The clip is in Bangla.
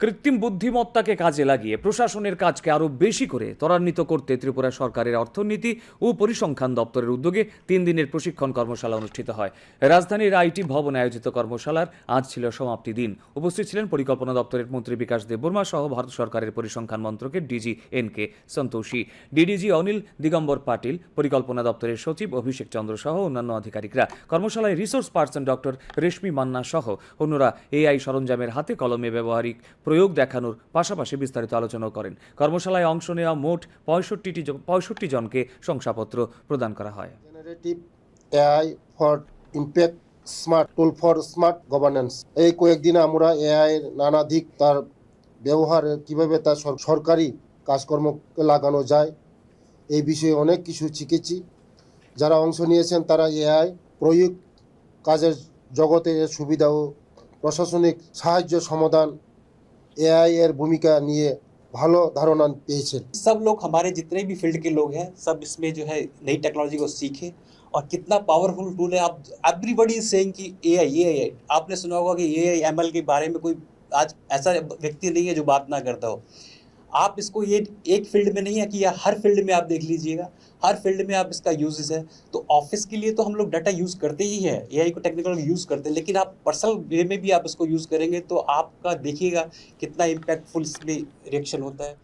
কৃত্রিম বুদ্ধিমত্তাকে কাজে লাগিয়ে প্রশাসনের কাজকে আরও বেশি করে ত্বরান্বিত করতে ত্রিপুরা সরকারের অর্থনীতি ও পরিসংখ্যান দপ্তরের উদ্যোগে তিন দিনের প্রশিক্ষণ কর্মশালা অনুষ্ঠিত হয়। রাজধানীর আইটি ভবনে আয়োজিত কর্মশালার আজ ছিল সমাপ্তি দিন। উপস্থিত ছিলেন পরিকল্পনা দপ্তরের মন্ত্রী বিকাশ দেববর্মা সহ ভারত সরকারের পরিসংখ্যান মন্ত্রকের DG N K Santoshi. DDG Anil Digambar Patil, পরিকল্পনা দপ্তরের সচিব অভিষেক চন্দ্র সহ অন্যান্য আধিকারিকরা। কর্মশালায় resource person doctor Reshmi Manna সহ অন্যরা এআই সরঞ্জামের হাতে কলমে ব্যবহারিক প্রয়োগ দেখানোর পাশাপাশি বিস্তারিত আলোচনাও করেন। কর্মশালায় অংশ নেওয়া মোট পঁয়ষট্টিটি পঁয়ষট্টি জনকে শংসাপত্র প্রদান করা হয়। Generative AI for smart tool for smart governance এই কয়েকদিনে আমরা এআই নানা দিক তার ব্যবহার কীভাবে তার সরকারি কাজকর্মকে লাগানো যায়, এই বিষয়ে অনেক কিছু শিখেছি। যারা অংশ নিয়েছেন তারা এআই প্রয়োগ কাজের জগতে সুবিধা ও প্রশাসনিক সাহায্য সমাধান এআই এর ভূমিকা নিয়ে ভালো ধারণা পেয়েছেন सब लोग हमारे जितने भी फील्ड के लोग हैं सब इसमें जो है नई टेक्नोलॉजी को सीखे और कितना पावरफुल टूल है आप एवरीबडी इज सेइंग कि एआई एआई आपने सुना होगा कि एआई एमएल के बारे में कोई आज ऐसा व्यक्ति नहीं है जो बात ना करता हो आप इसको ये एक फ़ील्ड में नहीं है कि हर फ़ील्ड में आप देख लीजिएगा, हर फ़ील्ड में आप इसका यूजेस है। तो ऑफ़िस के लिए तो हम लोग डाटा यूज़ करते ही है ए को टेक्निकल यूज़ करते हैं, लेकिन आप पर्सनल वे में भी आप इसको यूज़ करेंगे तो आपका देखिएगा कितना इम्पैक्टफुल इसमें रिएक्शन होता है।